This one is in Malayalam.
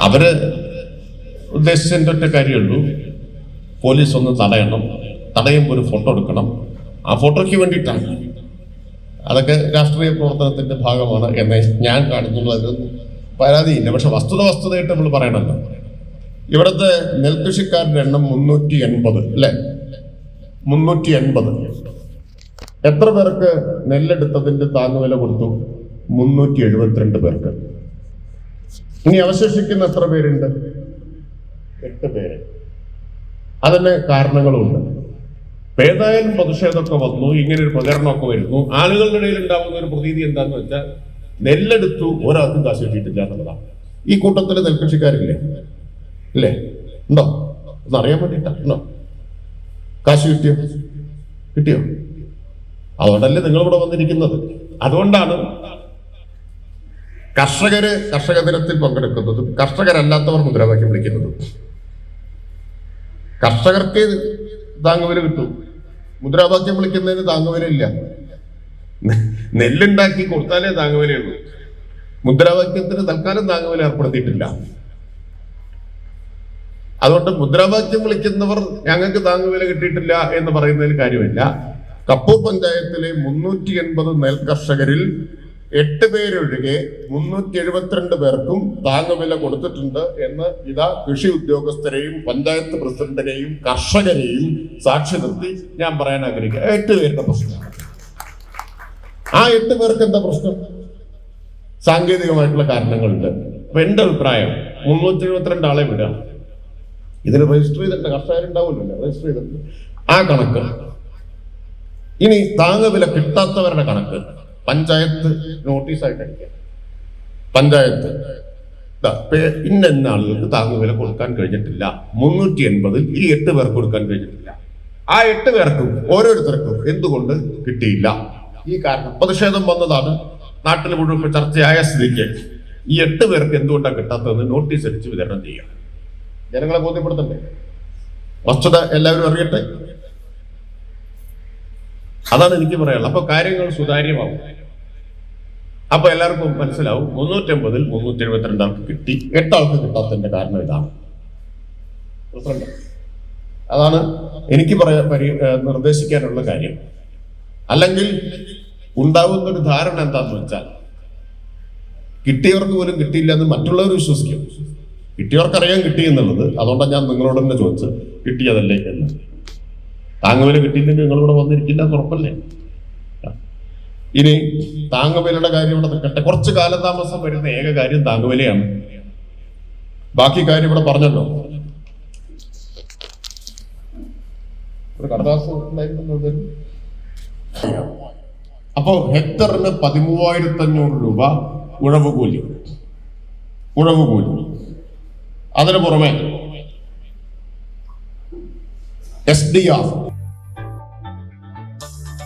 അവർ ഉദ്ദേശിച്ചതിന്റെ ഒറ്റ കാര്യമുള്ളൂ. പോലീസ് ഒന്ന് തടയണം. തടയുമ്പോൾ ഒരു ഫോട്ടോ എടുക്കണം. ആ ഫോട്ടോയ്ക്ക് വേണ്ടിയിട്ടാണ്. അതൊക്കെ രാഷ്ട്രീയ പ്രവർത്തനത്തിന്റെ ഭാഗമാണ് എന്നെ ഞാൻ കാണുന്നുള്ളൂ. അതിലൊന്നും പരാതിയില്ല. പക്ഷെ വസ്തുത വസ്തുതയായിട്ട് നമ്മൾ പറയണല്ലോ. ഇവിടുത്തെ നെൽകൃഷിക്കാരുടെ എണ്ണം മുന്നൂറ്റി എൺപത് അല്ലേ? മുന്നൂറ്റി എൺപത്. എത്ര പേർക്ക് നെല്ലെടുത്തതിന്റെ താങ്ങുവില കൊടുത്തു? മുന്നൂറ്റി എഴുപത്തിരണ്ട് പേർക്ക്. ഇനി അവശേഷിക്കുന്ന എത്ര പേരുണ്ട്? എട്ട് പേര്. അതിന് കാരണങ്ങളുണ്ട്. ഏതായാലും പ്രതിഷേധമൊക്കെ വന്നു ഇങ്ങനെ ഒരു പ്രചരണമൊക്കെ വരുന്നു. ആളുകളുടെ ഇടയിൽ ഉണ്ടാകുന്ന ഒരു പ്രതീതി എന്താന്ന് വെച്ചാൽ നെല്ലെടുത്തു ഒരാൾക്കും കാശ് കിട്ടിയിട്ടില്ല എന്നുള്ളതാണ്. ഈ കൂട്ടത്തിൽ നെൽകൃഷിക്കാരില്ലേ? ഇല്ലേ? ഉണ്ടോ? ഒന്ന് അറിയാൻ വേണ്ടിയിട്ടാ. ഉണ്ടോ? കാശ് കിട്ടിയോ? കിട്ടിയോ? അതുകൊണ്ടല്ലേ നിങ്ങൾ ഇവിടെ വന്നിരിക്കുന്നത്. അതുകൊണ്ടാണ് കർഷകര് കർഷക ദിനത്തിൽ പങ്കെടുക്കുന്നതും കർഷകരല്ലാത്തവർ മുദ്രാവാക്യം വിളിക്കുന്നതും. കർഷകർക്ക് താങ്ങുവില കിട്ടും. മുദ്രാവാക്യം വിളിക്കുന്നതിന് താങ്ങുവില ഇല്ല. നെല്ലുണ്ടാക്കി കൊടുത്താലേ താങ്ങുവിലയുള്ളൂ മുദ്രാവാക്യത്തിന് തൽക്കാലം താങ്ങുവില ഏർപ്പെടുത്തിയിട്ടില്ല. അതുകൊണ്ട് മുദ്രാവാക്യം വിളിക്കുന്നവർ ഞങ്ങൾക്ക് താങ്ങുവില കിട്ടിയിട്ടില്ല എന്ന് പറയുന്നതിൽ കാര്യമില്ല. കപ്പൂർ പഞ്ചായത്തിലെ മുന്നൂറ്റി എൺപത് നെൽ കർഷകരിൽ എട്ട് പേരൊഴികെ മുന്നൂറ്റി എഴുപത്തിരണ്ട് പേർക്കും താങ്ങുവില കൊടുത്തിട്ടുണ്ട് എന്ന് ഇതാ കൃഷി ഉദ്യോഗസ്ഥരെയും പഞ്ചായത്ത് പ്രസിഡന്റിനെയും കർഷകരെയും സാക്ഷി നിർത്തി ഞാൻ പറയാൻ ആഗ്രഹിക്കുക. എട്ട് പേരുടെ പ്രശ്നമാണ് ആ എട്ട് പേർക്ക് എന്താ പ്രശ്നം? സാങ്കേതികമായിട്ടുള്ള കാരണങ്ങളുണ്ട്. അപ്പൊ എന്റെ അഭിപ്രായം മുന്നൂറ്റി എഴുപത്തിരണ്ട് ആളെ വിടുക. ഇതിന് രജിസ്റ്റർ ചെയ്തിട്ട് കർഷകരുണ്ടാവുമല്ലോ രജിസ്റ്റർ ചെയ്തിട്ട് ആ കണക്ക്. ഇനി താങ്ങുവില കിട്ടാത്തവരുടെ കണക്ക്. പഞ്ചായത്ത് നോട്ടീസായിട്ട് അടിക്കുക പഞ്ചായത്ത് ഇന്ന ഇന്ന ആളുകൾക്ക് താങ്ങുവില കൊടുക്കാൻ കഴിഞ്ഞിട്ടില്ല. മുന്നൂറ്റി എൺപതിൽ ഈ എട്ട് പേർക്ക് കൊടുക്കാൻ കഴിഞ്ഞിട്ടില്ല. ആ എട്ട് പേർക്കും ഓരോരുത്തർക്കും എന്തുകൊണ്ട് കിട്ടിയില്ല? ഈ കാരണം. പ്രതിഷേധം വന്നതാണ്. നാട്ടിൽ മുഴുവൻ ചർച്ചയായ സ്ഥിതിക്ക്. ഈ എട്ട് പേർക്ക് എന്തുകൊണ്ടാണ് കിട്ടാത്തതെന്ന് നോട്ടീസ് അടിച്ച് വിതരണം ചെയ്യുക ജനങ്ങളെ ബോധ്യപ്പെടുത്തണ്ടേ? വസ്തുത എല്ലാവരും അറിയട്ടെ? അതാണ് എനിക്ക് പറയാനുള്ളത്. അപ്പൊ കാര്യങ്ങൾ സുതാര്യമാവും. അപ്പൊ എല്ലാവർക്കും മനസ്സിലാവും. മുന്നൂറ്റമ്പതിൽ മുന്നൂറ്റി എഴുപത്തിരണ്ട് ആൾക്ക് കിട്ടി. എട്ടാൾക്ക് കിട്ടാത്തതിന്റെ കാരണം ഇതാണ്. അതാണ് എനിക്ക് പറയാൻ പരി നിർദ്ദേശിക്കാനുള്ള കാര്യം. അല്ലെങ്കിൽ ഉണ്ടാകുന്ന ഒരു ധാരണ എന്താന്ന് വെച്ചാൽ കിട്ടിയവർക്ക് പോലും കിട്ടിയില്ല എന്ന് മറ്റുള്ളവർ വിശ്വസിക്കും. കിട്ടിയവർക്കറിയാൻ കിട്ടി എന്നുള്ളത്. അതുകൊണ്ടാണ് ഞാൻ നിങ്ങളോട് തന്നെ ചോദിച്ചത് കിട്ടിയതല്ലേ എന്ന്. താങ്ങുവില കിട്ടിയില്ലെങ്കിൽ നിങ്ങളിവിടെ വന്നിരിക്കില്ല എന്ന് ഉറപ്പല്ലേ? ഇനി താങ്ങുവിലയുടെ കാര്യം ഇവിടെ നിൽക്കട്ടെ. കുറച്ച് കാലതാമസം വരുന്ന ഏക കാര്യം താങ്ങുവിലയാണ്. ബാക്കി കാര്യം ഇവിടെ പറഞ്ഞല്ലോ. ഇതിൽ. അപ്പോ ഹെക്ടറിന് പതിമൂവായിരത്തി അഞ്ഞൂറ് രൂപ ഉഴവ് കൂലി ഉഴവ് കൂലി അതിന് പുറമെ എസ് ഡി ആർ.